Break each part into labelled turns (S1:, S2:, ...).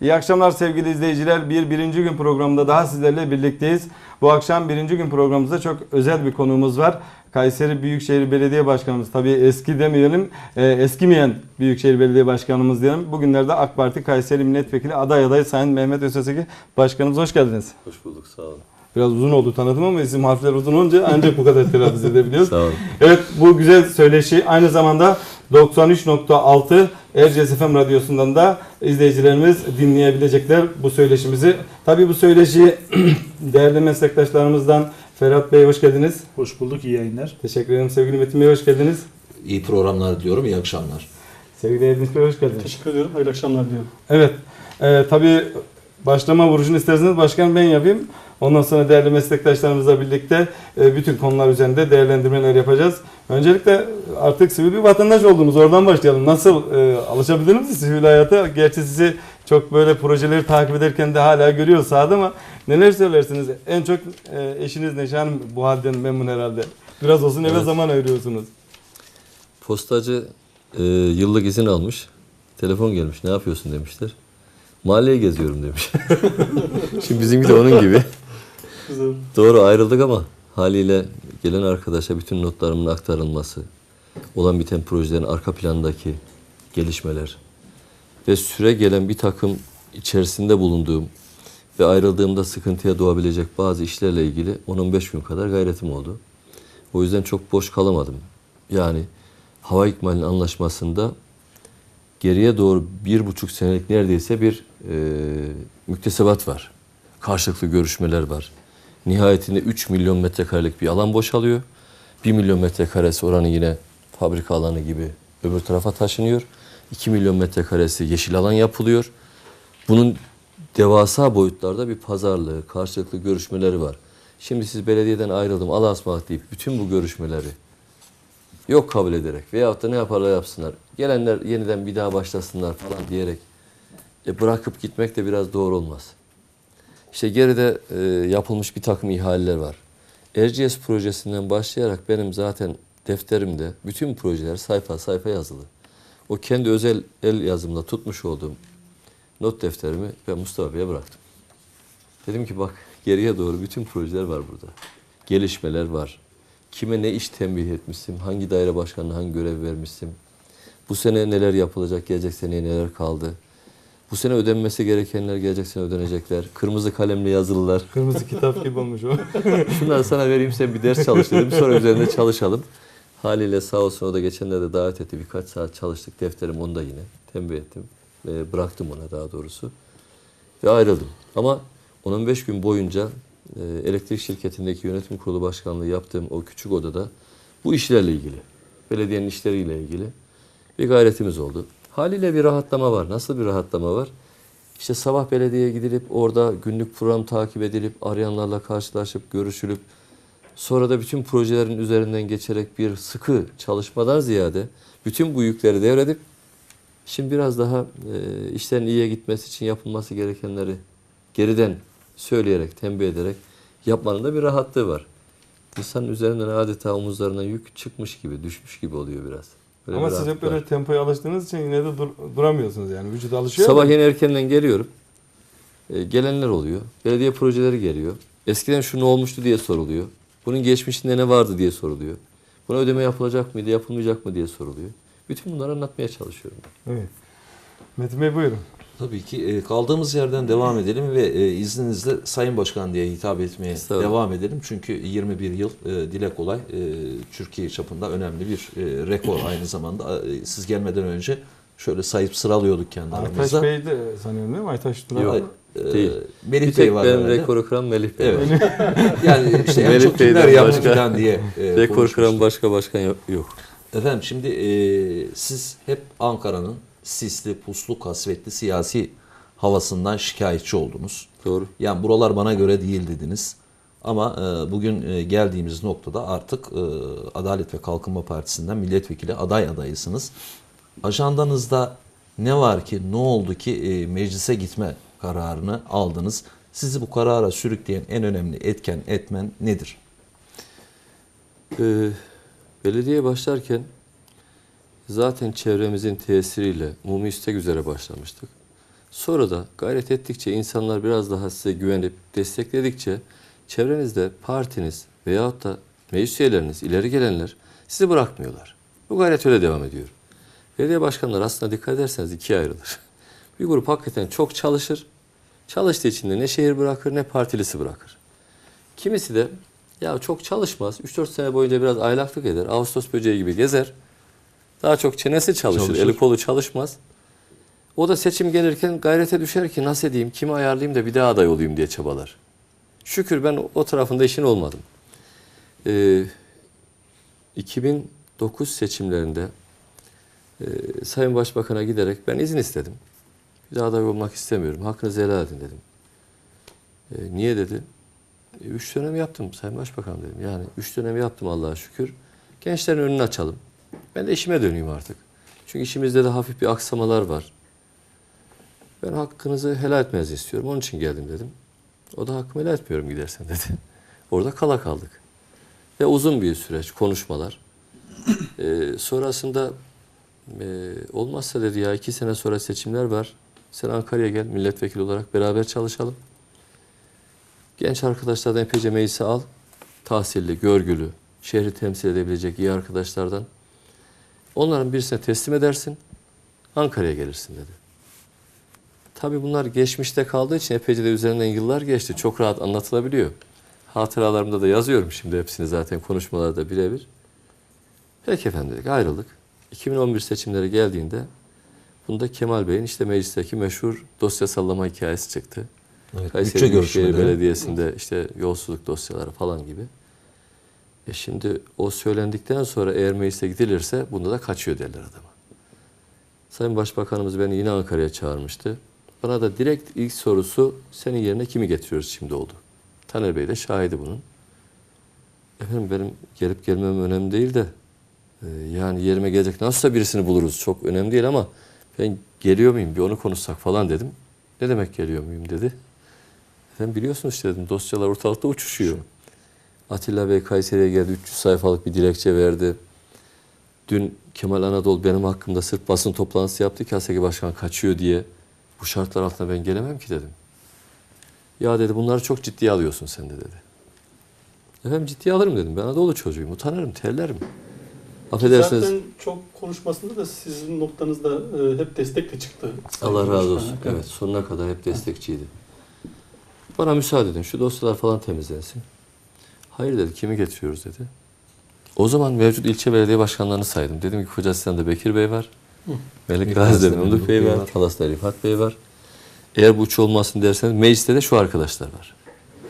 S1: İyi akşamlar sevgili izleyiciler. Bir birinci gün programında daha sizlerle birlikteyiz. Bu akşam birinci gün programımızda çok özel bir konuğumuz var. Kayseri Büyükşehir Belediye Başkanımız tabii eski demeyelim, e, eskimeyen Büyükşehir Belediye Başkanımız diyelim. Bugünlerde AK Parti Kayseri Milletvekili aday adayı Sayın Mehmet Öseseki Başkanımız hoş geldiniz.
S2: Hoş bulduk sağ olun.
S1: Biraz uzun oldu tanıdım ama isim harfler uzun olunca ancak bu kadar telaffuz edebiliyoruz.
S2: Sağ olun.
S1: Evet bu güzel söyleşi aynı zamanda 93.6 Erciyes FM radyosundan da izleyicilerimiz dinleyebilecekler bu söyleşimizi. Tabii bu söyleşi değerli meslektaşlarımızdan Ferhat Bey hoş geldiniz.
S3: Hoş bulduk, iyi yayınlar.
S1: Teşekkür ederim sevgili Metin Bey hoş geldiniz.
S4: İyi programlar diliyorum, iyi akşamlar.
S1: Sevgili Edmiş Bey hoş geldiniz.
S3: Teşekkür ediyorum, hayırlı akşamlar diliyorum.
S1: Evet e, tabii başlama vuruşunu isterseniz başkan ben yapayım. Ondan sonra değerli meslektaşlarımızla birlikte e, bütün konular üzerinde değerlendirmeler yapacağız. Öncelikle artık sivil bir vatandaş oldunuz. Oradan başlayalım. Nasıl e, alışabildiniz mi sivil hayata? Gerçi sizi çok böyle projeleri takip ederken de hala görüyoruz sahada ama neler söylersiniz? En çok e, eşiniz Neşe Hanım bu halden memnun herhalde. Biraz olsun eve
S2: Evet.
S1: zaman ayırıyorsunuz.
S2: Postacı e, yıllık izin almış. Telefon gelmiş. Ne yapıyorsun demişler. Mahalleye geziyorum demiş. Şimdi bizimki de onun gibi. Doğru ayrıldık ama haliyle gelen arkadaşa bütün notlarımın aktarılması, olan biten projelerin arka plandaki gelişmeler ve süre gelen bir takım içerisinde bulunduğum ve ayrıldığımda sıkıntıya doğabilecek bazı işlerle ilgili 10-15 gün kadar gayretim oldu. O yüzden çok boş kalamadım. Yani hava ikmalinin anlaşmasında geriye doğru bir buçuk senelik neredeyse bir e, müktesebat var. Karşılıklı görüşmeler var. Nihayetinde 3 milyon metrekarelik bir alan boşalıyor. 1 milyon metrekaresi oranın yine fabrika alanı gibi öbür tarafa taşınıyor. 2 milyon metrekaresi yeşil alan yapılıyor. Bunun devasa boyutlarda bir pazarlığı, karşılıklı görüşmeleri var. Şimdi siz belediyeden ayrıldım, Allah'a ısmarladık deyip bütün bu görüşmeleri yok kabul ederek veyahut da ne yaparlar yapsınlar. Gelenler yeniden bir daha başlasınlar falan diyerek e, bırakıp gitmek de biraz doğru olmaz. İşte geride e, yapılmış bir takım ihaleler var. Erciyes projesinden başlayarak benim zaten defterimde bütün projeler sayfa sayfa yazılı. O kendi özel el yazımla tutmuş olduğum not defterimi ben Mustafa Bey'e bıraktım. Dedim ki bak geriye doğru bütün projeler var burada. Gelişmeler var. Kime ne iş tembih etmişsin, hangi daire başkanına hangi görev vermişsin. Bu sene neler yapılacak, gelecek seneye neler kaldı. Bu sene ödenmesi gerekenler gelecek sene ödenecekler. Kırmızı kalemle yazılılar.
S1: Kırmızı kitap gibi olmuş o.
S2: Şunları sana vereyim sen bir ders çalış dedim. Sonra üzerinde çalışalım. Haliyle sağ olsun o da geçenlerde davet etti. Birkaç saat çalıştık. Defterim onda yine. Tembih ettim. Ve bıraktım ona daha doğrusu. Ve ayrıldım. Ama 10-15 gün boyunca e, elektrik şirketindeki yönetim kurulu başkanlığı yaptığım o küçük odada bu işlerle ilgili, belediyenin işleriyle ilgili bir gayretimiz oldu. Haliyle bir rahatlama var. Nasıl bir rahatlama var? İşte sabah belediyeye gidilip orada günlük program takip edilip arayanlarla karşılaşıp görüşülüp sonra da bütün projelerin üzerinden geçerek bir sıkı çalışmadan ziyade bütün bu yükleri devredip şimdi biraz daha e, işlerin iyiye gitmesi için yapılması gerekenleri geriden söyleyerek, tembih ederek yapmanın da bir rahatlığı var. İnsanın üzerinden adeta omuzlarına yük çıkmış gibi, düşmüş gibi oluyor biraz. Böyle
S1: Ama siz hep böyle tempoya alıştığınız için yine de dur- duramıyorsunuz yani. Vücut alışıyor.
S2: Sabah yeni erkenden geliyorum. E, gelenler oluyor. Belediye projeleri geliyor. Eskiden şu ne olmuştu diye soruluyor. Bunun geçmişinde ne vardı diye soruluyor. Buna ödeme yapılacak mıydı, yapılmayacak mı diye soruluyor. Bütün bunları anlatmaya çalışıyorum.
S1: Evet. Metin Bey buyurun.
S4: Tabii ki e, kaldığımız yerden devam edelim ve e, izninizle Sayın Başkan diye hitap etmeye devam edelim. Çünkü 21 yıl e, dile kolay Türkiye çapında önemli bir rekor aynı zamanda. Siz gelmeden önce şöyle sayıp sıralıyorduk kendi
S1: Aytaş. Bey de sanıyorum değil mi? Aytaş Duran.
S2: Yok. Değil.
S4: Melih
S2: Bir tek
S4: Bey var
S2: benim
S4: herhalde.
S2: rekoru kıran Melih Bey.
S4: Evet. yani işte en
S2: Melih
S4: çok
S2: Bey'den
S4: kimler yaptı
S2: başka-
S4: falan diye e,
S2: Rekor kıran başka başkan yok. yok.
S4: Efendim şimdi e, siz hep Ankara'nın sisli, puslu, kasvetli siyasi havasından şikayetçi oldunuz.
S2: Doğru.
S4: Yani buralar bana göre değil dediniz. Ama e, bugün e, geldiğimiz noktada artık e, Adalet ve Kalkınma Partisi'nden milletvekili aday adayısınız. Ajandanızda ne var ki, ne oldu ki e, meclise gitme kararını aldınız? Sizi bu karara sürükleyen en önemli etken, etmen nedir?
S2: Ee, belediye başlarken zaten çevremizin tesiriyle umumi istek üzere başlamıştık. Sonra da gayret ettikçe insanlar biraz daha size güvenip destekledikçe çevrenizde partiniz veyahut da meclis üyeleriniz, ileri gelenler sizi bırakmıyorlar. Bu gayret öyle devam ediyor. Belediye başkanları aslında dikkat ederseniz ikiye ayrılır. Bir grup hakikaten çok çalışır. Çalıştığı için de ne şehir bırakır ne partilisi bırakır. Kimisi de ya çok çalışmaz. 3-4 sene boyunca biraz aylaklık eder. Ağustos böceği gibi gezer. Daha çok çenesi çalışır.
S4: Çalışır.
S2: Eli kolu çalışmaz. O da seçim gelirken gayrete düşer ki nasıl edeyim, kimi ayarlayayım da bir daha aday olayım diye çabalar. Şükür ben o tarafında işin olmadım. Ee, 2009 seçimlerinde e, Sayın Başbakan'a giderek ben izin istedim. Bir daha aday olmak istemiyorum. Hakkınızı helal edin dedim. E, niye dedi? E, üç dönem yaptım Sayın Başbakan dedim. Yani üç dönem yaptım Allah'a şükür. Gençlerin önünü açalım. Ben de işime döneyim artık. Çünkü işimizde de hafif bir aksamalar var. Ben hakkınızı helal etmenizi istiyorum. Onun için geldim dedim. O da hakkımı helal etmiyorum gidersen dedi. Orada kala kaldık. Ve uzun bir süreç, konuşmalar. Ee, sonrasında e, olmazsa dedi ya iki sene sonra seçimler var. Sen Ankara'ya gel milletvekili olarak beraber çalışalım. Genç arkadaşlardan epeyce meclise al. Tahsilli, görgülü, şehri temsil edebilecek iyi arkadaşlardan. Onların birisine teslim edersin. Ankara'ya gelirsin dedi. Tabii bunlar geçmişte kaldığı için epeyce de üzerinden yıllar geçti. Çok rahat anlatılabiliyor. Hatıralarımda da yazıyorum şimdi hepsini zaten konuşmalarda birebir. Peki efendim dedik ayrıldık. 2011 seçimleri geldiğinde bunda Kemal Bey'in işte meclisteki meşhur dosya sallama hikayesi çıktı.
S4: Evet,
S2: Kayseri Büyükşehir. Belediyesi'nde işte yolsuzluk dosyaları falan gibi. E şimdi o söylendikten sonra eğer meclise gidilirse bunda da kaçıyor derler adama. Sayın Başbakanımız beni yine Ankara'ya çağırmıştı. Bana da direkt ilk sorusu senin yerine kimi getiriyoruz şimdi oldu. Taner Bey de şahidi bunun. Efendim benim gelip gelmem önemli değil de e, yani yerime gelecek nasılsa birisini buluruz. Çok önemli değil ama ben geliyor muyum bir onu konuşsak falan dedim. Ne demek geliyor muyum dedi. Efendim biliyorsunuz işte dedim dosyalar ortalıkta uçuşuyor. Atilla Bey Kayseri'ye geldi 300 sayfalık bir dilekçe verdi. Dün Kemal Anadolu benim hakkımda sırf basın toplantısı yaptı ki Haseki Başkan kaçıyor diye. Bu şartlar altında ben gelemem ki dedim. Ya dedi bunları çok ciddiye alıyorsun sen de dedi. Efendim ciddiye alırım dedim. Ben Anadolu çocuğuyum. Utanırım, terlerim. Affedersiniz.
S3: Zaten çok konuşmasında da sizin noktanızda e, hep destekle çıktı.
S2: Allah razı olsun. Evet, sonuna kadar hep destekçiydi. Bana müsaade edin. Şu dosyalar falan temizlensin. Hayır dedi. Kimi getiriyoruz dedi. O zaman mevcut ilçe belediye başkanlarını saydım. Dedim ki Koca Sinan'da Bekir Bey var. Melik Gazi'de Memduh Bey var. Talas'ta Rifat Bey var. Eğer bu üç olmasın derseniz mecliste de şu arkadaşlar var.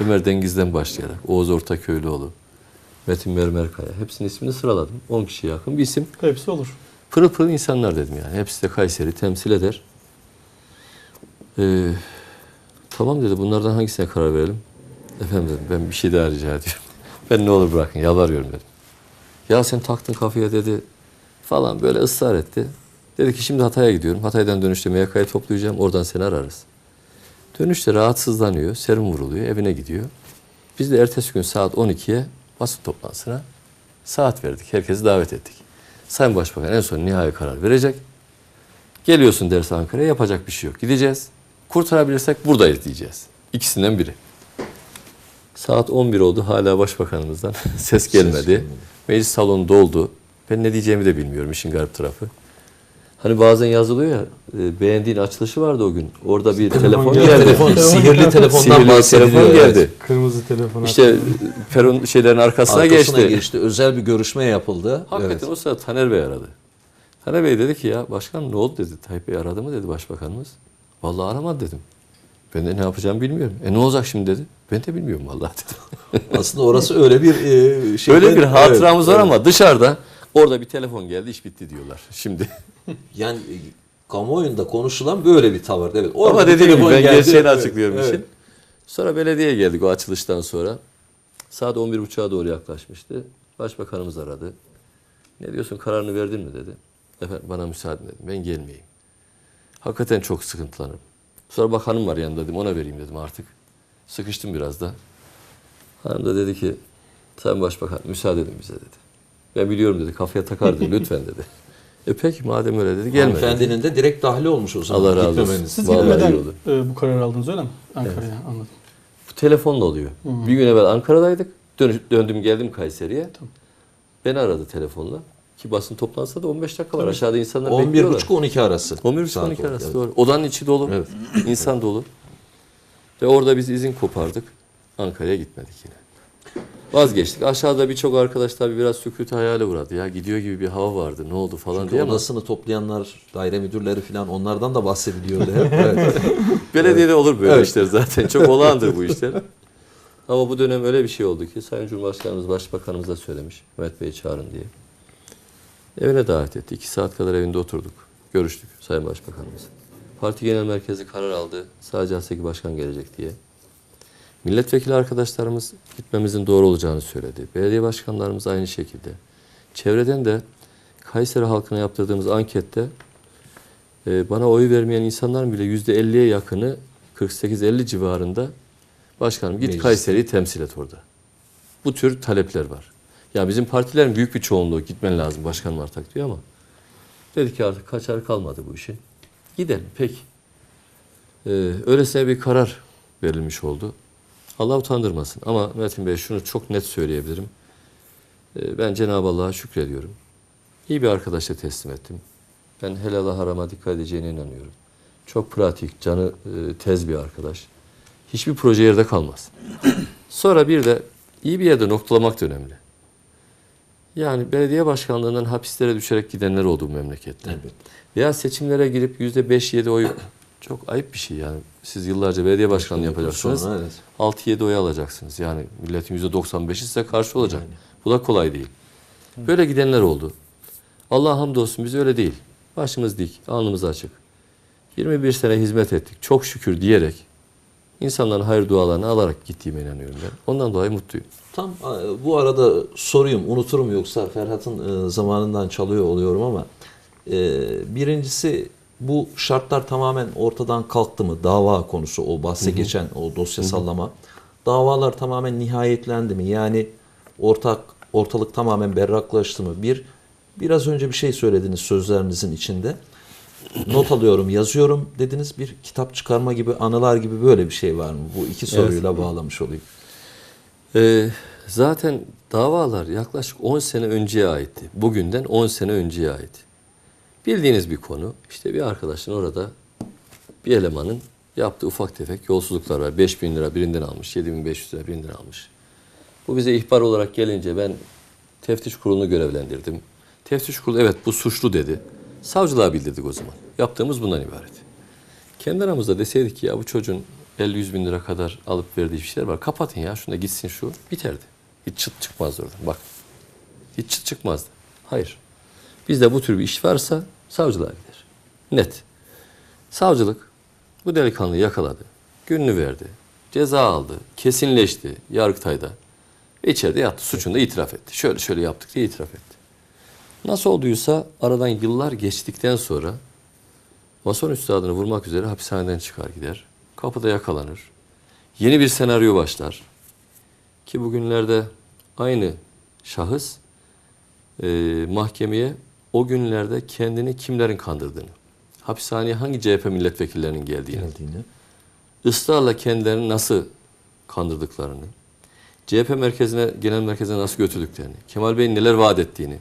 S2: Ömer Dengiz'den başlayarak. Oğuz Ortaköylüoğlu. Metin Mermerkaya. Hepsinin ismini sıraladım. 10 kişiye yakın bir isim.
S3: Hepsi olur.
S2: Pırıl pırıl insanlar dedim yani. Hepsi de Kayseri temsil eder. Ee, tamam dedi bunlardan hangisine karar verelim? Efendim dedim ben bir şey daha rica ediyorum. Ben ne olur bırakın yalvarıyorum dedim. Ya sen taktın kafaya dedi falan böyle ısrar etti. Dedi ki şimdi Hatay'a gidiyorum. Hatay'dan dönüşte MYK'yı toplayacağım. Oradan seni ararız. Dönüşte rahatsızlanıyor. Serum vuruluyor. Evine gidiyor. Biz de ertesi gün saat 12'ye basın toplantısına saat verdik. Herkesi davet ettik. Sayın Başbakan en son nihai karar verecek. Geliyorsun derse Ankara'ya yapacak bir şey yok. Gideceğiz. Kurtarabilirsek buradayız diyeceğiz. İkisinden biri. Saat 11 oldu hala başbakanımızdan ses gelmedi. Meclis salonu doldu. Ben ne diyeceğimi de bilmiyorum işin garip tarafı. Hani bazen yazılıyor ya e, beğendiğin açılışı vardı o gün. Orada bir telefon
S1: geldi.
S2: geldi.
S4: Telefon, sihirli telefondan
S2: Sihirli
S4: bahsediliyor.
S2: telefon
S4: evet.
S2: geldi.
S1: Kırmızı telefon.
S2: İşte peron şeylerin arkasına,
S4: Arkasına
S2: geçti.
S4: geçti. Özel bir görüşme yapıldı.
S2: Hakikaten
S4: Evet.
S2: o sırada Taner Bey aradı. Taner Bey dedi ki ya başkan ne oldu dedi. Tayyip Bey aradı mı dedi başbakanımız. Vallahi aramadı dedim. Ben de ne yapacağımı bilmiyorum. E ne olacak şimdi dedi. Ben de bilmiyorum vallahi dedim.
S4: Aslında orası öyle bir e, şey.
S2: Öyle bir hatıramız var ama dışarıda orada bir telefon geldi iş bitti diyorlar şimdi.
S4: Yani e, kamuoyunda konuşulan böyle bir tavır. Evet. Orada
S2: ama dediğim gibi ben
S4: geldi.
S2: gerçeğini
S4: Evet,
S2: açıklıyorum
S4: evet.
S2: işin. Sonra belediyeye geldik o açılıştan sonra. Saat 11.30'a doğru yaklaşmıştı. Başbakanımız aradı. Ne diyorsun kararını verdin mi dedi. Efendim bana müsaade dedim. Ben gelmeyeyim. Hakikaten çok sıkıntılanırım. Sonra bak hanım var yanında dedim ona vereyim dedim artık. Sıkıştım biraz da. Hanım da dedi ki Sayın Başbakan müsaade edin bize dedi. Ben biliyorum dedi kafaya takar dedi lütfen dedi. E peki madem öyle dedi gelmedi.
S4: Hanımefendinin de direkt dahli olmuş o zaman.
S2: Allah razı olsun.
S4: gitmemeniz.
S3: Siz
S2: Vallahi
S3: gitmeden
S2: iyi oldu.
S3: e, bu kararı aldınız öyle mi? Ankara'ya anladım.
S2: Bu telefonla oluyor. Bir gün evvel Ankara'daydık. Dönüş, döndüm geldim Kayseri'ye.
S3: Tamam.
S2: Beni aradı telefonla. Ki basın toplantısında da 15 dakika var. Aşağıda insanlar bekliyorlar.
S4: 11.30-12 arası.
S2: 11
S4: Saat
S2: 12
S4: oldu,
S2: arası
S4: evet.
S2: doğru. Odanın içi dolu.
S4: Evet.
S2: insan dolu. Ve orada biz izin kopardık. Ankara'ya gitmedik yine. Vazgeçtik. Aşağıda birçok arkadaş tabii biraz sükût hayale uğradı. Ya gidiyor gibi bir hava vardı. Ne oldu falan
S4: Çünkü
S2: diye ama
S4: odasını toplayanlar, daire müdürleri falan onlardan da bahsediliyordu hep. Evet.
S2: belediyede olur böyle
S4: Evet.
S2: işler zaten. Çok olağandır bu işler. Ama bu dönem öyle bir şey oldu ki Sayın Cumhurbaşkanımız, Başbakanımız da söylemiş. Mehmet Bey'i çağırın diye. Evine davet etti. İki saat kadar evinde oturduk. Görüştük Sayın Başbakanımız. Parti Genel Merkezi karar aldı. Sadece Haseki Başkan gelecek diye. Milletvekili arkadaşlarımız gitmemizin doğru olacağını söyledi. Belediye başkanlarımız aynı şekilde. Çevreden de Kayseri halkına yaptırdığımız ankette e, bana oy vermeyen insanların bile yüzde 50'ye yakını 48-50 civarında başkanım git
S4: Meclis.
S2: Kayseri'yi temsil et orada. Bu tür talepler var. Ya bizim partilerin büyük bir çoğunluğu gitmen lazım başkanım artık diyor ama dedik ki artık kaçar kalmadı bu işin. Gidelim peki. Ee, öylesine bir karar verilmiş oldu. Allah utandırmasın. Ama Metin Bey şunu çok net söyleyebilirim. Ee, ben Cenab-ı Allah'a şükrediyorum. İyi bir arkadaşla teslim ettim. Ben helala harama dikkat edeceğine inanıyorum. Çok pratik, canı e, tez bir arkadaş. Hiçbir proje yerde kalmaz. Sonra bir de iyi bir yerde noktalamak da önemli. Yani belediye başkanlığından hapislere düşerek gidenler oldu bu memlekette.
S4: Evet.
S2: Veya seçimlere girip yüzde beş yedi oy çok ayıp bir şey yani. Siz yıllarca belediye başkanlığı yapacaksınız.
S4: Sonra, evet.
S2: 6-7 oy alacaksınız. Yani milletin %95'i size karşı olacak. Bu da kolay değil. Böyle gidenler oldu. Allah'a hamdolsun biz öyle değil. Başımız dik, alnımız açık. 21 sene hizmet ettik. Çok şükür diyerek insanların hayır dualarını alarak gittiğime inanıyorum ben. Ondan dolayı mutluyum.
S4: Tam e, bu arada sorayım, unuturum yoksa Ferhat'ın e, zamanından çalıyor oluyorum ama e, birincisi bu şartlar tamamen ortadan kalktı mı? Dava konusu o bahse geçen o dosya sallama. Davalar tamamen nihayetlendi mi? Yani ortak ortalık tamamen berraklaştı mı? Bir biraz önce bir şey söylediniz sözlerinizin içinde. Not alıyorum, yazıyorum dediniz. Bir kitap çıkarma gibi, anılar gibi böyle bir şey var mı? Bu iki soruyla bağlamış olayım.
S2: Ee, zaten davalar yaklaşık 10 sene önceye aitti. Bugünden 10 sene önceye ait. Bildiğiniz bir konu. İşte bir arkadaşın orada bir elemanın yaptığı ufak tefek yolsuzluklar var. 5 bin lira birinden almış, 7500 lira birinden almış. Bu bize ihbar olarak gelince ben teftiş kurulunu görevlendirdim. Teftiş kurulu evet bu suçlu dedi. Savcılığa bildirdik o zaman. Yaptığımız bundan ibaret. Kendi aramızda deseydik ki ya bu çocuğun 50-100 bin lira kadar alıp verdiği bir şeyler var. Kapatın ya şunu da gitsin şu. Biterdi. Hiç çıt çıkmazdı oradan. Bak. Hiç çıt çıkmazdı. Hayır. Bizde bu tür bir iş varsa savcılığa gider. Net. Savcılık bu delikanlıyı yakaladı. Gününü verdi. Ceza aldı. Kesinleşti Yargıtay'da. Ve içeride yattı. Suçunu da itiraf etti. Şöyle şöyle yaptık diye itiraf etti. Nasıl olduysa aradan yıllar geçtikten sonra mason üstadını vurmak üzere hapishaneden çıkar gider. Kapıda yakalanır. Yeni bir senaryo başlar. Ki bugünlerde aynı şahıs e, mahkemeye o günlerde kendini kimlerin kandırdığını, hapishaneye hangi CHP milletvekillerinin geldiğini,
S4: Geldiğini.
S2: ısrarla kendilerini nasıl kandırdıklarını, CHP merkezine, genel merkezine nasıl götürdüklerini, Kemal Bey'in neler vaat ettiğini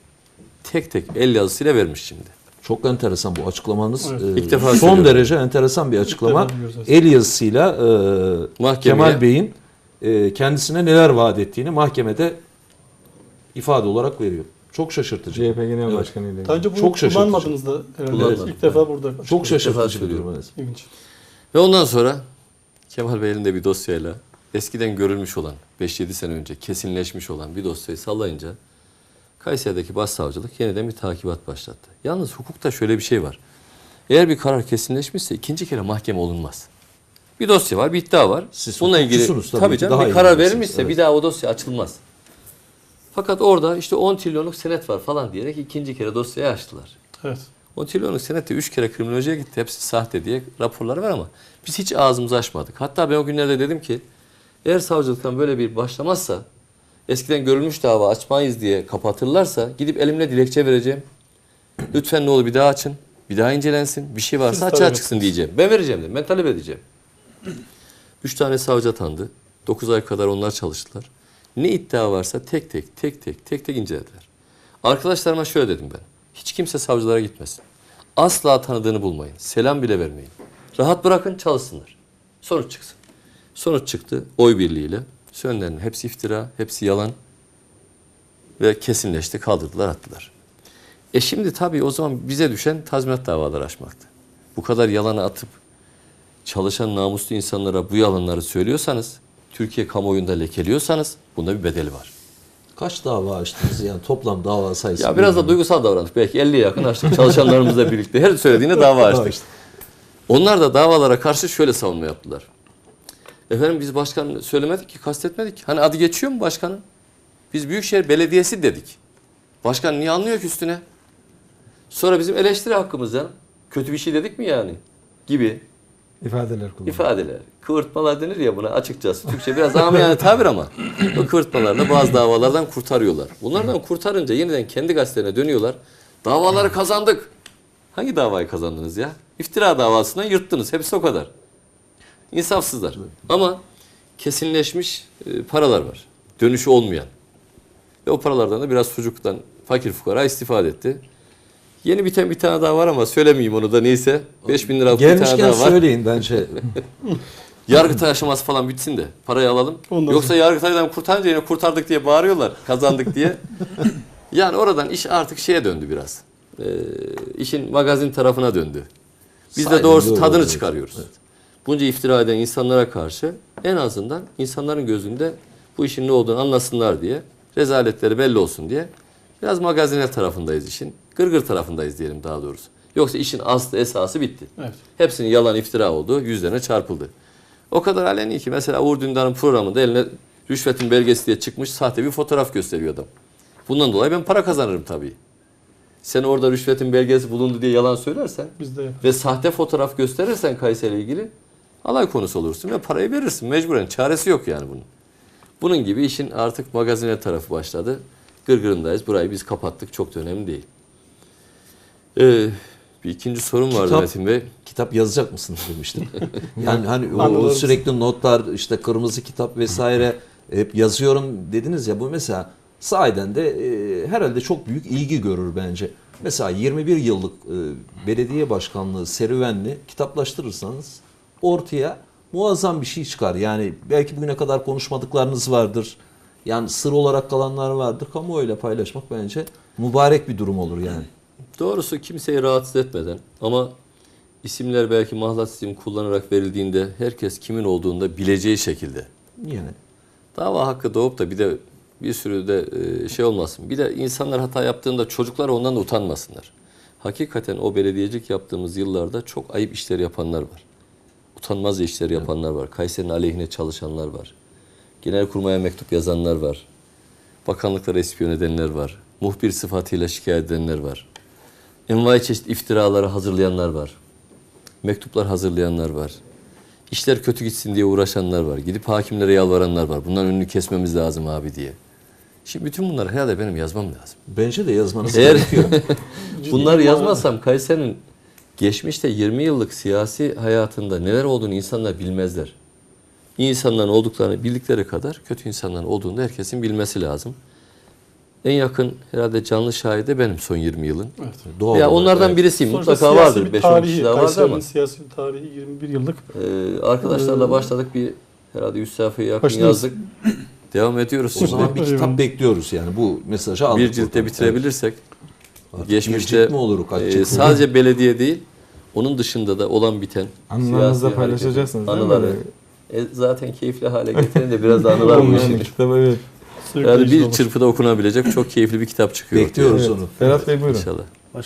S2: tek tek el yazısıyla vermiş şimdi.
S4: Çok enteresan bu açıklamanız.
S3: Evet.
S4: Ee,
S2: İlk defa
S4: son
S2: söylüyorum.
S4: derece enteresan bir açıklama. El yazısıyla e,
S2: Mahkemeye-
S4: Kemal Bey'in e, kendisine neler vaat ettiğini mahkemede ifade olarak veriyor. Çok şaşırtıcı.
S1: CHP Genel
S4: Evet.
S1: Başkanı ile.
S3: Daha önce bunu
S4: Çok şaşırtıcı.
S3: kullanmadınız da herhalde.
S2: Kullanmadım.
S3: İlk defa burada.
S4: Çok şaşırtıcı bir durum. evet.
S3: İlginç.
S2: Ve ondan sonra Kemal Bey elinde bir dosyayla eskiden görülmüş olan 5-7 sene önce kesinleşmiş olan bir dosyayı sallayınca Kayseri'deki başsavcılık yeniden bir takibat başlattı. Yalnız hukukta şöyle bir şey var. Eğer bir karar kesinleşmişse ikinci kere mahkeme olunmaz. Bir dosya var, bir iddia var.
S4: Siz
S2: Bununla ilgili
S4: tabii
S2: tabii
S4: ki,
S2: canım
S4: daha
S2: bir karar verilmişse
S4: evet.
S2: bir daha o dosya açılmaz. Fakat orada işte 10 trilyonluk senet var falan diyerek ikinci kere dosyayı açtılar.
S3: Evet.
S2: 10 trilyonluk senette 3 kere kriminolojiye gitti. Hepsi sahte diye raporları var ama biz hiç ağzımızı açmadık. Hatta ben o günlerde dedim ki eğer savcılıktan böyle bir başlamazsa eskiden görülmüş dava açmayız diye kapatırlarsa gidip elimle dilekçe vereceğim. Lütfen ne olur bir daha açın. Bir daha incelensin. Bir şey
S3: Siz
S2: varsa
S3: talep
S2: açığa çıksın diyeceğim. Ben vereceğim dedim. Ben talep edeceğim. Üç tane savcı atandı. Dokuz ay kadar onlar çalıştılar. Ne iddia varsa tek tek tek tek tek tek incelediler. Arkadaşlarıma şöyle dedim ben. Hiç kimse savcılara gitmesin. Asla tanıdığını bulmayın. Selam bile vermeyin. Rahat bırakın çalışsınlar. Sonuç çıksın. Sonuç çıktı oy birliğiyle. Söylenenlerin hepsi iftira, hepsi yalan. Ve kesinleşti, kaldırdılar, attılar. E şimdi tabii o zaman bize düşen tazminat davaları açmaktı. Bu kadar yalanı atıp çalışan namuslu insanlara bu yalanları söylüyorsanız, Türkiye kamuoyunda lekeliyorsanız bunda bir bedeli var.
S4: Kaç dava açtınız yani toplam dava sayısı?
S2: Ya biraz da duygusal davrandık. Belki 50'ye yakın açtık çalışanlarımızla birlikte. Her söylediğine dava açtık. Onlar da davalara karşı şöyle savunma yaptılar. Efendim biz başkan söylemedik ki, kastetmedik. Hani adı geçiyor mu başkanın? Biz Büyükşehir Belediyesi dedik. Başkan niye anlıyor ki üstüne? Sonra bizim eleştiri hakkımız ya. Kötü bir şey dedik mi yani? Gibi
S1: İfadeler kullanıyor.
S2: ifadeler. Kıvırtmalar denir ya buna açıkçası. Türkçe biraz amiyane tabir ama o kıvırtmalarla bazı davalardan kurtarıyorlar. Bunlardan kurtarınca yeniden kendi gazetelerine dönüyorlar. Davaları kazandık. Hangi davayı kazandınız ya? İftira davasından yırttınız. Hepsi o kadar. İnsafsızlar. Ama kesinleşmiş e, paralar var. Dönüşü olmayan. Ve o paralardan da biraz sucuktan fakir fukara istifade etti. Yeni biten bir tane daha var ama söylemeyeyim onu da neyse. 5000 lira bir tane
S4: Gelmişken
S2: daha var.
S4: söyleyin bence.
S2: Yargıtay aşaması falan bitsin de parayı alalım.
S3: Ondan
S2: Yoksa Yargıtay'dan kurtarınca yine kurtardık diye bağırıyorlar. Kazandık diye. yani oradan iş artık şeye döndü biraz. Ee, işin magazin tarafına döndü. Biz de
S4: Saygın
S2: doğrusu
S4: doğru,
S2: tadını
S4: evet.
S2: Bunca iftira eden insanlara karşı en azından insanların gözünde bu işin ne olduğunu anlasınlar diye, rezaletleri belli olsun diye biraz magazinel tarafındayız işin. Gırgır tarafındayız diyelim daha doğrusu. Yoksa işin aslı esası bitti.
S3: Evet.
S2: Hepsinin yalan iftira oldu, yüzlerine çarpıldı. O kadar aleni ki mesela Uğur Dündar'ın programında eline rüşvetin belgesi diye çıkmış sahte bir fotoğraf gösteriyor adam. Bundan dolayı ben para kazanırım tabii. Sen orada rüşvetin belgesi bulundu diye yalan söylersen
S3: Biz de
S2: ve sahte fotoğraf gösterirsen Kayseri ile ilgili alay konusu olursun ve parayı verirsin mecburen. Çaresi yok yani bunun. Bunun gibi işin artık magazine tarafı başladı. Gırgırındayız. Burayı biz kapattık. Çok da önemli değil. Ee, bir ikinci sorum vardı
S4: Kitap-
S2: Metin Bey.
S4: kitap yazacak mısınız demiştim. yani hani o, o sürekli notlar işte kırmızı kitap vesaire hep yazıyorum dediniz ya bu mesela sahiden de e, herhalde çok büyük ilgi görür bence. Mesela 21 yıllık e, belediye başkanlığı serüvenini kitaplaştırırsanız ortaya muazzam bir şey çıkar. Yani belki bugüne kadar konuşmadıklarınız vardır. Yani sır olarak kalanlar vardır. Kamuoyuyla paylaşmak bence mübarek bir durum olur yani.
S2: Doğrusu kimseyi rahatsız etmeden ama isimler belki mahlas isim kullanarak verildiğinde herkes kimin olduğunu da bileceği şekilde.
S4: Yani
S2: Dava hakkı doğup da bir de bir sürü de e, şey olmasın. Bir de insanlar hata yaptığında çocuklar ondan da utanmasınlar. Hakikaten o belediyecilik yaptığımız yıllarda çok ayıp işler yapanlar var. Utanmaz işler yapanlar var. Kayseri'nin aleyhine çalışanlar var. Genelkurmay'a mektup yazanlar var. Bakanlıklara espiyon edenler var. Muhbir sıfatıyla şikayet edenler var. Envai çeşit iftiraları hazırlayanlar var. Mektuplar hazırlayanlar var. İşler kötü gitsin diye uğraşanlar var. Gidip hakimlere yalvaranlar var. Bunların önünü kesmemiz lazım abi diye. Şimdi bütün bunları herhalde benim yazmam lazım.
S4: bence de yazmanız
S2: Eğer
S4: gerekiyor.
S2: bunları yazmazsam Kayseri'nin geçmişte 20 yıllık siyasi hayatında neler olduğunu insanlar bilmezler. İyi insanların olduklarını bildikleri kadar kötü insanların olduğunu herkesin bilmesi lazım. En yakın herhalde canlı şahide benim son 20 yılın.
S3: Evet.
S4: Doğal
S2: ya onlardan
S4: evet.
S2: birisiyim.
S3: Sonuçta
S2: Mutlaka
S3: siyasi
S2: vardır.
S3: bir
S2: 5-10
S3: tarihi,
S2: kişi daha vardır
S3: Kayseri'nin
S2: ama.
S3: siyasi bir tarihi 21 yıllık.
S2: Ee, arkadaşlarla başladık bir herhalde 100 sayfaya yakın
S3: Başladınız.
S2: yazdık. Devam ediyoruz
S4: O
S2: şimdi.
S4: zaman bir kitap bekliyoruz yani bu mesajı aldık.
S2: bir ciltte bitirebilirsek
S4: Evet.
S2: Geçmişte
S4: bir cilt mi olur
S2: e, sadece belediye değil onun dışında da olan biten
S1: Anılarınızda
S2: siyasi
S1: paylaşacaksınız
S2: hareketi, anıları e, zaten keyifli hale getirin de biraz da anılar bu işin.
S1: kitap evet.
S2: Yani bir çırpıda okunabilecek çok keyifli bir kitap çıkıyor.
S4: Bekliyoruz
S1: Evet.
S4: onu.
S1: Ferhat Bey buyurun.
S2: İnşallah.